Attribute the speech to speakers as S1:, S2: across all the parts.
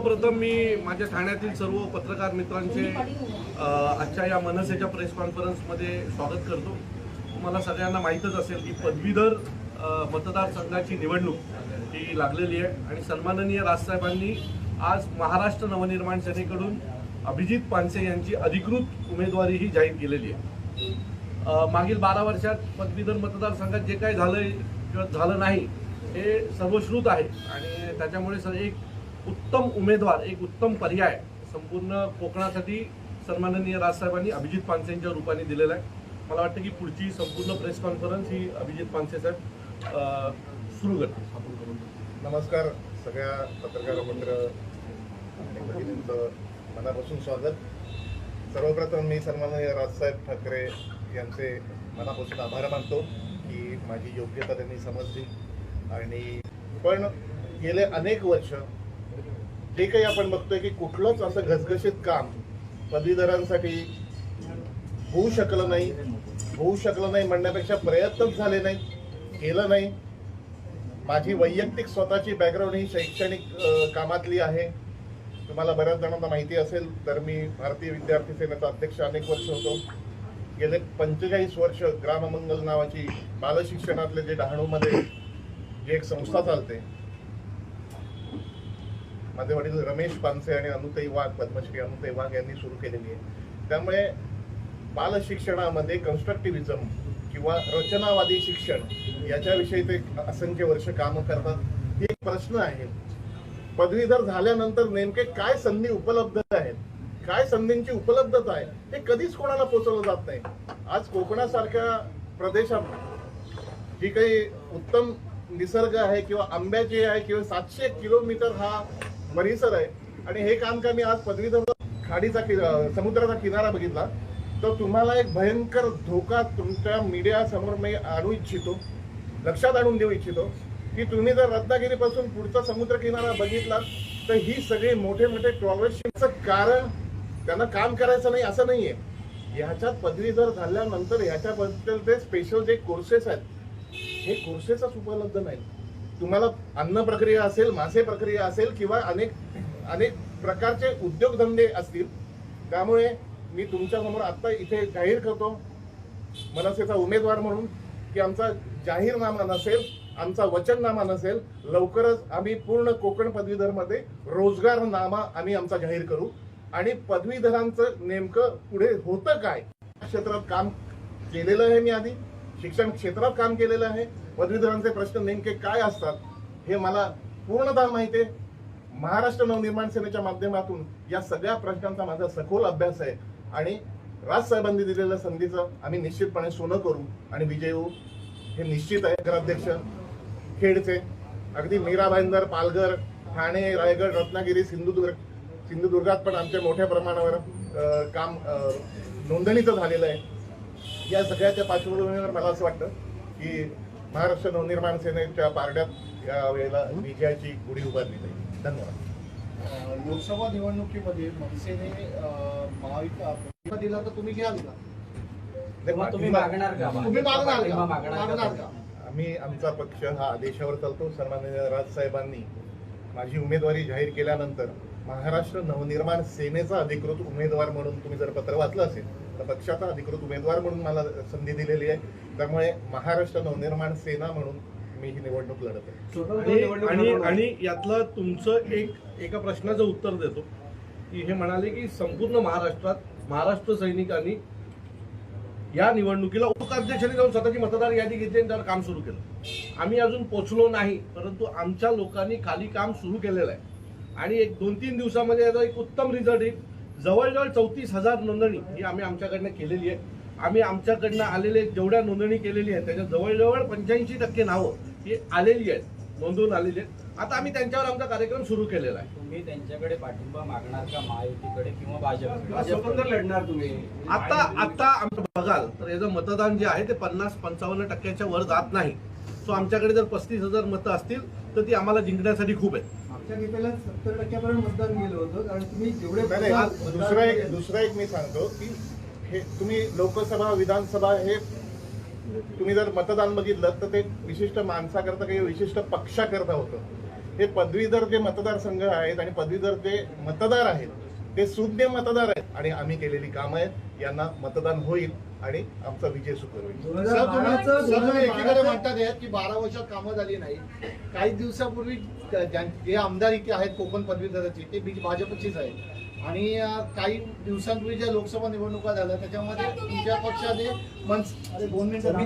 S1: सर्वप्रथम मी माझ्या ठाण्यातील सर्व पत्रकार मित्रांचे आजच्या या मनसेच्या प्रेस कॉन्फरन्समध्ये स्वागत करतो. तुम्हाला सगळ्यांना माहीतच असेल की पदवीधर मतदारसंघाची निवडणूक ही लागलेली आहे आणि सन्माननीय राजसाहेबांनी आज महाराष्ट्र नवनिर्माण सेनेकडून अभिजित पानसे यांची अधिकृत उमेदवारी ही जाहीर केलेली आहे. मागील बारा वर्षात पदवीधर मतदारसंघात जे काही झालं किंवा झालं नाही हे सर्वश्रुत आहे. आणि त्याच्यामुळे सर एक उत्तम उमेदवार एक उत्तम पर्याय संपूर्ण कोकणासाठी सन्माननीय राजसाहेबांनी अभिजित पानसेंच्या रूपाने दिलेला आहे. मला वाटतं की पुढची संपूर्ण प्रेस कॉन्फरन्स ही अभिजित पानसे साहेब सुरू करतील.
S2: नमस्कार सगळ्या पत्रकार मित्र आणि भगिनींचं मनापासून स्वागत. सर्वप्रथम मी सन्माननीय राजसाहेब ठाकरे यांचे मनापासून आभार मानतो की माझी योग्यता त्यांनी समजली. आणि पण गेले अनेक वर्ष हे काही आपण बघतोय की कुठलंच असं घसघशीत काम पदवीधरांसाठी होऊ शकलं नाही होऊ शकलं नाही म्हणण्यापेक्षा प्रयत्नच झाले नाही केलं नाही. माझी वैयक्तिक स्वतःची बॅकग्राऊंड ही शैक्षणिक कामातली आहे. तुम्हाला बऱ्याच जणांना माहिती असेल तर मी भारतीय विद्यार्थी सेनेचा अध्यक्ष अनेक वर्ष होतो. गेले पंचेचाळीस वर्ष ग्राममंगल नावाची बालशिक्षणातले जे डहाणूमध्ये जी एक संस्था चालते माझे वडील रमेश पानसे आणि अनुताई वाघ पद्मश्री अनुताई वाघ यांनी सुरू केलेली आहे. त्यामुळे बालशिक्षणामध्ये कन्स्ट्रक्टिव्हिजम किंवा रचनावादी शिक्षण याच्याविषयी ते असंख्य वर्ष काम करतात. ही एक प्रश्न आहे. पदवीधर झाल्यानंतर नेमके काय संधी उपलब्ध आहेत? काय संधींची उपलब्धता आहे? हे कधीच कोणाला पोचवलं जात नाही. आज कोकणासारख्या प्रदेशात जी काही उत्तम निसर्ग आहे किंवा आंब्याची आहे किंवा सातशे किलोमीटर हा परिसर आहे. आणि हे काम का मी आज पदवीधर खाडीचा कि- समुद्राचा किनारा बघितला. तर तुम्हाला एक भयंकर धोका तुमच्या मीडियासमोर मी आणू इच्छितो. लक्षात आणून देऊ इच्छितो. की तुम्ही जर रत्नागिरीपासून पुढचा समुद्र किनारा बघितला तर ही सगळी मोठे मोठे ट्रॉलरशिपचं कारण त्यांना काम करायचं नाही असं नाही आहे ह्याच्यात पदवीधर झाल्यानंतर ह्याच्याबद्दल ते स्पेशल जे कोर्सेस आहेत हे कोर्सेसच उपलब्ध नाही तुम्हाला अन्न प्रक्रिया असेल मासे प्रक्रिया असेल किंवा अनेक अनेक प्रकारचे उद्योगधंदे असतील त्यामुळे मी तुमच्यासमोर इथे जाहीर करतो. मनसेचा उमेदवार म्हणून की आमचा जाहीरनामा नसेल आमचा वचननामा नसेल लवकरच आम्ही पूर्ण कोकण पदवीधरमध्ये रोजगारनामा आम्ही आमचा जाहीर करू. आणि पदवीधरांचं नेमकं पुढे होतं काय? या क्षेत्रात काम केलेलं आहे मी आधी. शिक्षण क्षेत्रात काम केलेलं आहे. पदवीधरांचे प्रश्न नेमके काय असतात हे मला पूर्णतः माहिती आहे. महाराष्ट्र नवनिर्माण सेनेच्या माध्यमातून या सगळ्या प्रश्नांचा माझा सखोल अभ्यास आहे. आणि राजसाहेबांनी दिलेल्या संधीचं आम्ही निश्चितपणे सोनं करू आणि विजय होऊ. हे निश्चित आहे नगराध्यक्ष खेडचे. अगदी मीरा भाईंदर पालघर ठाणे रायगड रत्नागिरी सिंधुदुर्ग सिंधुदुर्गात पण आमच्या मोठ्या प्रमाणावर काम नोंदणीचं झालेलं आहे. या सगळ्याच्या पार्श्वभूमीवर मला असं वाटतं की महाराष्ट्र नवनिर्माण सेनेच्या पारड्यात या वेळेला विजयाची गुढी उभारली जाईल. धन्यवाद.
S3: लोकसभा निवडणुकीमध्ये मनसेने महाविकास दिला तर तुम्ही घ्याल का?
S4: तेव्हा तुम्ही मागणार का?
S3: तुम्ही मागणार
S4: तेव्हा
S3: का?
S4: मागणार
S3: मागणार
S4: का?
S3: का?
S2: आम्ही आमचा पक्ष हा आदेशावर चालतो. सन्माननीय राजसाहेबांनी माझी उमेदवारी जाहीर केल्यानंतर महाराष्ट्र नवनिर्माण सेनेचा अधिकृत उमेदवार म्हणून तुम्ही जर पत्र वाचलं असेल पक्षाचा अधिकृत उमेदवार म्हणून मला संधी दिलेली आहे. त्यामुळे महाराष्ट्र नवनिर्माण सेना म्हणून मी ही निवडणूक लढत आहे.
S1: आणि यातलं तुमचं एक एका प्रश्नाचं उत्तर देतो. की हे म्हणाले की संपूर्ण महाराष्ट्रात महाराष्ट्र सैनिकांनी या निवडणुकीला उपाध्यक्षांनी जाऊन स्वतःची मतदार यादी घेतली आणि त्यावर काम सुरू केलं. आम्ही अजून पोचलो नाही परंतु आमच्या लोकांनी खाली काम सुरू केलेलं आहे. आणि एक दोन तीन दिवसामध्ये याचा एक उत्तम रिझल्ट येईल. जवळजवळ चौतीस हजार नोंदणी ही आम्ही आमच्याकडनं केलेली आहे. आम्ही आमच्याकडनं आलेले जेवढ्या नोंदणी केलेली आहे त्याच्या जवळजवळ पंच्याऐंशी टक्के नावं ही आलेली आहेत नोंदवून आलेली आहेत. आता आम्ही त्यांच्यावर आमचा कार्यक्रम सुरू केलेला आहे.
S4: तुम्ही त्यांच्याकडे पाठिंबा मागणार का महायुतीकडे किंवा भाजप
S5: स्वतंत्र लढणार तुम्ही.
S1: आता आता आमचं बघाल तर याचं मतदान जे आहे ते पन्नास पंचावन्न टक्क्याच्या वर जात नाही. सो आमच्याकडे जर पस्तीस हजार मतं असतील तर ती आम्हाला जिंकण्यासाठी खूप आहेत.
S5: मागच्या सत्तर टक्क्यापर्यंत मतदान गेलं होतं आणि तुम्ही जेवढे
S2: दुसरा एक दुसरा एक मी सांगतो की हे तुम्ही लोकसभा विधानसभा हे तुम्ही जर मतदान बघितलं तर ते विशिष्ट माणसाकरता काही विशिष्ट पक्षाकरता होतं. हे पदवीधर जे मतदारसंघ आहेत आणि पदवीधर जे मतदार आहेत ते सुज्ञ मतदार आहेत. आणि आम्ही केलेली कामं आहेत यांना मतदान होईल. आणि आमचा विजय सुकर
S3: एकीकडे म्हणतात आहेत की बारा वर्षात कामं झाली नाही. काही दिवसापूर्वी जे आमदार इथे आहेत कोकण पदवीधराचे ते बी- भाजपचेच आहेत आणि काही दिवसांपूर्वी ज्या लोकसभा निवडणुका झाल्या त्याच्यामध्ये तुमच्या पक्षाने.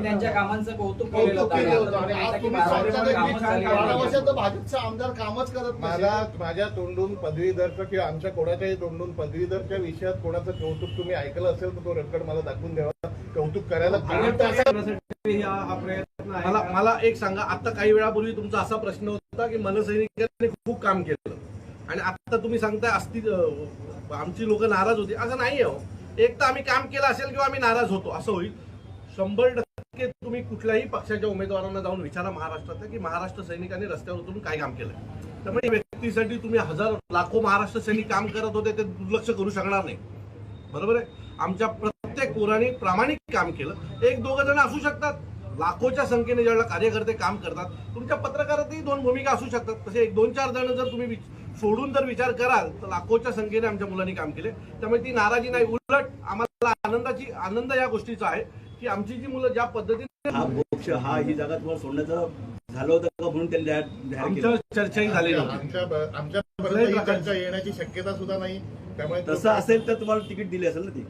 S4: त्यांच्या कामांचं कौतुक
S3: केलं होतं. आणि आज तुम्ही बारा. वर्षात तर भाजपचा आमदार कामच करत
S2: मला. माझ्या तोंडून पदवीधरचं किंवा आमच्या कोणाच्याही तोंडून पदवीधरच्या विषयात कोणाचं कौतुक तुम्ही ऐकलं असेल तर तो रेकॉर्ड मला दाखवून द्यावा. कौतुक करायला
S5: हा
S1: मला? मला एक सांगा आता काही वेळापूर्वी तुमचा असा प्रश्न होता की मनसैनिकांनी खूप काम केलं. आणि आता तुम्ही सांगताय असती आमची लोक नाराज होती. असं नाही हो एक तर आम्ही काम केलं असेल किंवा आम्ही नाराज होतो असं होईल. शंभर टक्के तुम्ही कुठल्याही पक्षाच्या उमेदवारांना जाऊन विचारा महाराष्ट्रात की महाराष्ट्र सैनिकांनी रस्त्यावर उतरून काय काम केलं त्यामुळे व्यक्तीसाठी तुम्ही हजार लाखो महाराष्ट्र सैनिक काम करत होते ते दुर्लक्ष करू शकणार नाही. बरोबर आहे? आमच्या प्रत्येक पोराने प्रामाणिक काम केलं. एक दोघं जण असू शकतात. लाखोच्या संख्येने ज्यावेळेला कार्यकर्ते काम करतात तुमच्या पत्रकारातही दोन भूमिका असू शकतात. तसे एक दोन चार जण जर तुम्ही सोडून जर विचार कराल तर लाखोच्या संख्येने आमच्या मुलांनी काम केले. त्यामुळे ती नाराजी नाही. उलट आम्हाला आनंदाची आनंद या गोष्टीचा आहे की आमची जी मुलं ज्या पद्धतीने
S6: हा मोक्ष हा ही जागा तुम्हाला सोडण्याचं झालं होतं का म्हणून त्यांनी
S1: चर्चाही होती.
S2: आमच्या येण्याची शक्यता सुद्धा नाही. त्यामुळे
S6: तसं असेल तर तुम्हाला तिकीट दिली असेल ना ती?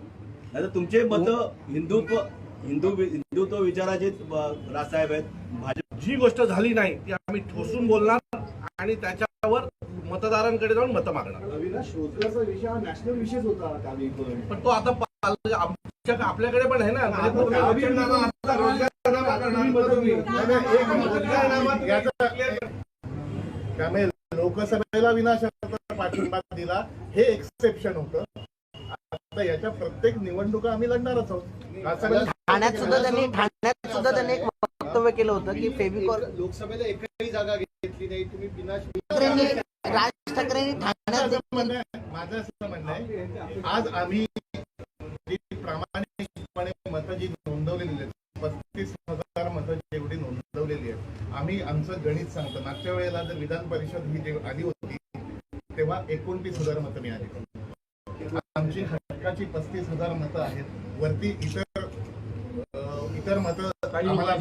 S6: नाही तुमचे मत हिंदुत्व हिंदू हिंदुत्व विचाराचे राजसाहेब आहेत. भाजप
S1: जी गोष्ट झाली नाही ती आम्ही ठोसून बोलणार आणि त्याच्यावर मतदारांकडे जाऊन मतं मागणार.
S3: विषय हा नॅशनल विषयच होता त्यावेळी पण.
S1: तो आता आमच्या आपल्याकडे पण आहे ना. म्हणजे
S2: त्यामुळे लोकसभेला विनाशर्त पाठिंबा दिला हे एक्सेप्शन होतं. आता याच्या प्रत्येक निवडणुका आम्ही लढणारच आहोत.
S7: ठाण्यात सुद्धा त्यांनी ठाण्यात सुद्धा त्यांनी एक वक्तव्य केलं होतं की फेविकॉल
S3: एक- लोकसभेला एकही जागा घेतली नाही. तुम्ही बिना
S7: राज ठाकरेंनी ठाण्यात
S2: माझं असं म्हणणं आहे आज आम्ही जी प्रामाणिकपणे मतं जी नोंदवलेली आहेत पस्तीस हजार मतं जेवढी नोंदवलेली आहेत आम्ही आमचं गणित सांगतो. मागच्या वेळेला जर विधान परिषद ही जे आली होती तेव्हा एकोणतीस हजार मतं मिळाली. आमची हक्काची पस्तीस हजार मतं आहेत. वरती इतर इतर मतं आम्हाला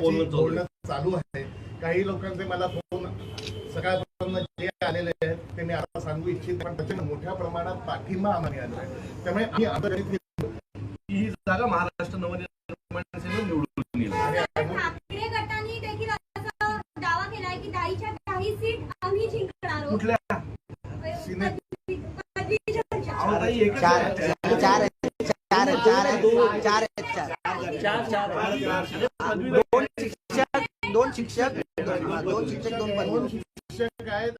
S1: बोलणं चालू आहे.
S2: काही लोकांचे मला फोन सकाळपासून जे आलेले आहेत ते मी आता सांगू इच्छित पण त्याच्या मोठ्या प्रमाणात पाठिंबा आम्हाला मिळाला आहे. त्यामुळे आम्ही आता गणित हे-
S1: जागा महाराष्ट्र नवनिर्माण निवडून येईल.
S2: आणि
S8: ठाकरे गटाने देखील असा दावा केलाय की दहाच्या काही सीट आम्ही जिंकणार आहोत.
S1: कुठल्या
S7: चार
S1: आहे.
S7: चार आहेत चार आहेत चार आहेत चार आहेत चार
S6: चार चार
S1: पदवीधर-
S7: दोन शिक्षक दोन शिक्षक दोन हा, दोन शिक्षक दोन
S2: दोन
S7: पदवी
S2: शिक्षक आहेत